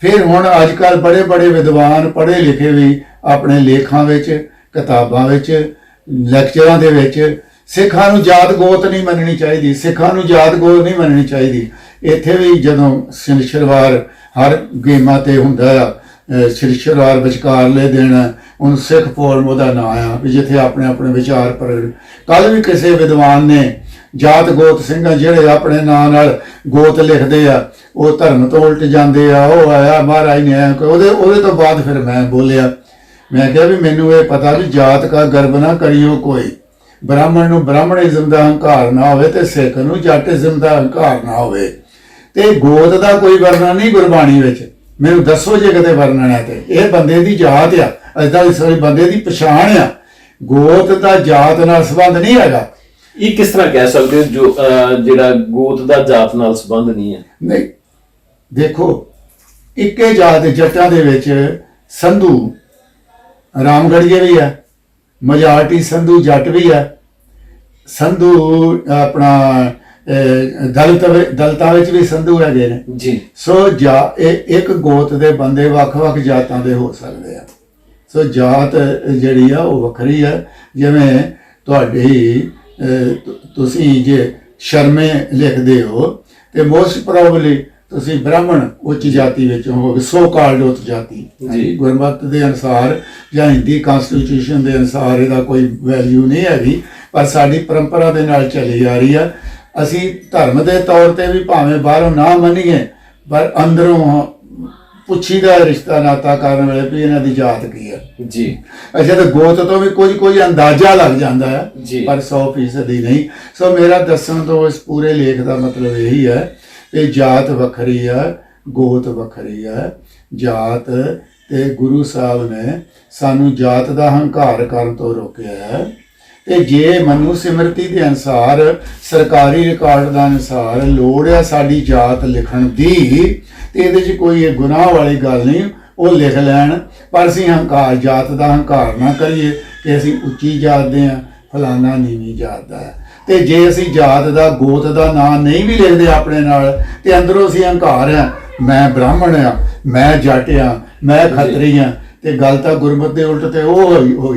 ਫਿਰ ਹੁਣ ਅੱਜ ਕੱਲ ਬੜੇ ਬੜੇ ਵਿਦਵਾਨ ਪੜ੍ਹੇ ਲਿਖੇ ਵੀ ਆਪਣੇ ਲੇਖਾਂ ਵਿੱਚ, ਕਿਤਾਬਾਂ ਵਿੱਚ, ਲੈਕਚਰਾਂ ਦੇ ਵਿੱਚ ਸਿੱਖਾਂ ਨੂੰ ਜਾਤ ਗੋਤ ਨਹੀਂ ਮੰਨਣੀ ਚਾਹੀਦੀ, ਸਿੱਖਾਂ ਨੂੰ ਜਾਤ ਗੋਤ ਨਹੀਂ ਮੰਨਣੀ ਚਾਹੀਦੀ। ਇੱਥੇ ਵੀ ਜਦੋਂ ਸਿਲਸ਼ਰਵਾਰ ਹਰ ਗੇਮਾਂ ਤੇ ਹੁੰਦਾ ਆ, ਅਹ ਸਿਲਸ਼ਰਵਾਰ ਵਿਚਕਾਰਲੇ ਦਿਨ ਉਹਨੂੰ ਸਿੱਖ ਫੋਰਮ ਉਹਦਾ ਨਾਂ ਆ ਵੀ ਜਿੱਥੇ ਆਪਣੇ ਆਪਣੇ ਵਿਚਾਰ ਪ੍ਰਗਟ। ਕੱਲ ਵੀ ਕਿਸੇ ਵਿਦਵਾਨ ਨੇ ਜਾਤ ਗੋਤ ਸਿੰਘਾਂ ਜਿਹੜੇ ਆਪਣੇ ਨਾਂ ਨਾਲ ਗੋਤ ਲਿਖਦੇ ਆ, ਉਹ ਧਰਮ ਤੋਂ ਉਲਟ ਜਾਂਦੇ ਆ, ਉਹ ਆਇਆ ਮਹਾਰਾਜ ਨੇ ਆਇਆ ਉਹਦੇ ਉਹਦੇ ਤੋਂ ਬਾਅਦ ਫਿਰ ਮੈਂ ਬੋਲਿਆ, ਮੈਂ ਕਿਹਾ ਵੀ ਮੈਨੂੰ ਇਹ ਪਤਾ ਵੀ ਜਾਤ ਕਾ ਗਰਬ ਨਾ ਕਰਿਓ ਕੋਈ, ਬ੍ਰਾਹਮਣ ਨੂੰ ਬ੍ਰਾਹਮਣਿਜ਼ਮ ਦਾ ਹੰਕਾਰ ਨਾ ਹੋਵੇ ਤੇ ਸਿੱਖ ਨੂੰ ਜੱਟਿਜ਼ਮ ਦਾ ਹੰਕਾਰ ਨਾ ਹੋਵੇ। ਤੇ ਗੋਤ ਦਾ ਕੋਈ ਵਰਣਨ ਨਹੀਂ ਗੁਰਬਾਣੀ ਵਿੱਚ, ਮੈਨੂੰ ਦੱਸੋ ਜੇ ਕਿਤੇ ਵਰਣਨ ਹੈ ਤੇ, ਇਹ ਬੰਦੇ ਦੀ ਜਾਤ ਆ ਅਜਦਾ ਇਸ ਬੰਦੇ ਦੀ ਪਛਾਣ ਆ। ਗੋਤ ਦਾ ਜਾਤ ਨਾਲ ਸੰਬੰਧ ਨਹੀਂ ਹੈਗਾ ਇਹ ਕਿਸ ਤਰ੍ਹਾਂ ਕਹਿ ਸਕਦੇ ਹੋ ਜੋ ਅਹ, ਜਿਹੜਾ ਗੋਤ ਦਾ ਜਾਤ ਨਾਲ ਸੰਬੰਧ ਨਹੀਂ ਹੈ? ਨਹੀਂ ਦੇਖੋ ਇੱਕੇ ਜਾਤ ਦੇ ਜੱਟਾਂ ਦੇ ਵਿੱਚ ਸੰਧੂ ਰਾਮਗੜੀਏ ਵੀ ਆ ਮਜਾਰਟੀ ਸੰਧੂ ਜੱਟ ਵੀ ਆ ਸੰਧੂ ਆਪਣਾ ਅਹ, ਦਲਿਤ ਵੀ- ਦਲਿਤਾਂ ਵਿੱਚ ਵੀ ਸੰਧੂ ਹੈਗੇ ਨੇ। ਜੀ। ਸੋ ਜਾ ਇਹ ਇੱਕ ਗੋਤ ਦੇ ਬੰਦੇ ਵੱਖ-ਵੱਖ ਜਾਤਾਂ ਦੇ ਹੋ ਸਕਦੇ ਆ। ਸੋ ਜਾਤ ਜਿਹੜੀ ਆ ਉਹ ਵੱਖਰੀ ਆ ਜਿਵੇਂ ਤੁਹਾਡੀ ਤੁਸੀਂ ਜੇ ਸ਼ਰਮੇ ਲਿਖਦੇ ਹੋ ਤੇ ਮੋਸਟ ਪ੍ਰੋਬਬਲੀ ਤੁਸੀਂ ਬ੍ਰਾਹਮਣ ਉੱਚ ਜਾਤੀ ਵਿੱਚ ਹੋਵੋਗੇ ਸੋ ਕਾਲਡ ਉੱਚ ਜਾਤੀ ਜੀ। ਗੁਰਮਤਿ ਦੇ ਅਨੁਸਾਰ ਜਾਂ ਹਿੰਦੀ ਕਨਸਟੀਟਿਊਸ਼ਨ ਦੇ ਅਨੁਸਾਰ ਇਹਦਾ ਕੋਈ ਵੈਲਿਊ ਨਹੀਂ ਹੈਗੀ ਪਰ ਸਾਡੀ ਪਰੰਪਰਾ ਦੇ ਨਾਲ ਚੱਲੀ ਆ ਰਹੀ ਆ ਅਸੀਂ ਧਰਮ ਦੇ ਤੌਰ ਤੇ ਵੀ ਭਾਵੇਂ ਬਾਹਰੋਂ ਨਾ ਮੰਨੀਏ ਪਰ ਅੰਦਰੋਂ ਪੁੱਛੀਦਾ ਰਿਸ਼ਤਾ ਨਾਤਾ ਕਰਨ ਵੇਲੇ ਵੀ ਇਹਨਾਂ ਦੀ ਜਾਤ ਕੀ ਹੈ ਜੀ। ਅੱਛਾ ਤੇ ਗੋਤ ਤੋਂ ਵੀ ਕੋਈ ਕੋਈ ਅੰਦਾਜ਼ਾ ਲੱਗ ਜਾਂਦਾ ਹੈ। ਪਰ 100% ਹੀ ਨਹੀਂ। ਸੋ ਮੇਰਾ ਦੱਸਣ ਤੋਂ ਇਸ ਪੂਰੇ ਲੇਖ ਦਾ ਮਤਲਬ ਇਹੀ ਹੈ ਕਿ ਜਾਤ ਵੱਖਰੀ ਹੈ ਗੋਤ ਵੱਖਰੀ ਹੈ ਜਾਤ ਤੇ ਗੁਰੂ ਸਾਹਿਬ ਨੇ ਸਾਨੂੰ ਜਾਤ ਦਾ ਹੰਕਾਰ ਕਰਨ ਤੋਂ ਰੋਕਿਆ ਹੈ। ਤੇ ਜੇ ਮਨੂ ਸਿਮਰਤੀ ਦੇ ਅਨਸਾਰ, ਸਰਕਾਰੀ ਰਿਕਾਰਡ ਦਾ ਅਨਸਾਰ ਲੋੜ ਆ ਸਾਡੀ ਜਾਤ ਲਿਖਣ ਦੀ, ਤੇ ਇਹਦੇ 'ਚ ਕੋਈ ਇਹ ਗੁਨਾਹ ਵਾਲੀ ਗੱਲ ਨਹੀਂ, ਉਹ ਲਿਖ ਲੈਣ। ਪਰ ਅਸੀਂ ਹੰਕਾਰ, ਜਾਤ ਦਾ ਹੰਕਾਰ ਨਾ ਕਰੀਏ ਕਿ ਅਸੀਂ ਉੱਚੀ ਜਾਤ ਦੇ ਆ, ਫਲਾਨਾ ਨੀਵੀਂ ਜਾਤ ਦਾ। ਹੈ ਤੇ ਜੇ ਅਸੀਂ ਜਾਤ ਦਾ, ਗੋਤ ਦਾ ਨਾਂ ਨਹੀਂ ਵੀ ਲਿਖਦੇ ਆਪਣੇ ਨਾਲ, ਤੇ ਅੰਦਰੋਂ ਅਸੀਂ ਹੰਕਾਰ ਆ, ਮੈਂ ਬ੍ਰਾਹਮਣ ਆ, ਮੈਂ ਜੱਟ ਆ, ਮੈਂ ਖੱਤਰੀ ਆ, ਤੇ ਗੱਲ ਤਾਂ ਗੁਰਮਤਿ ਦੇ ਉਲਟ ਤੇ ਉਹ ਹੋਈ ਹੋਈ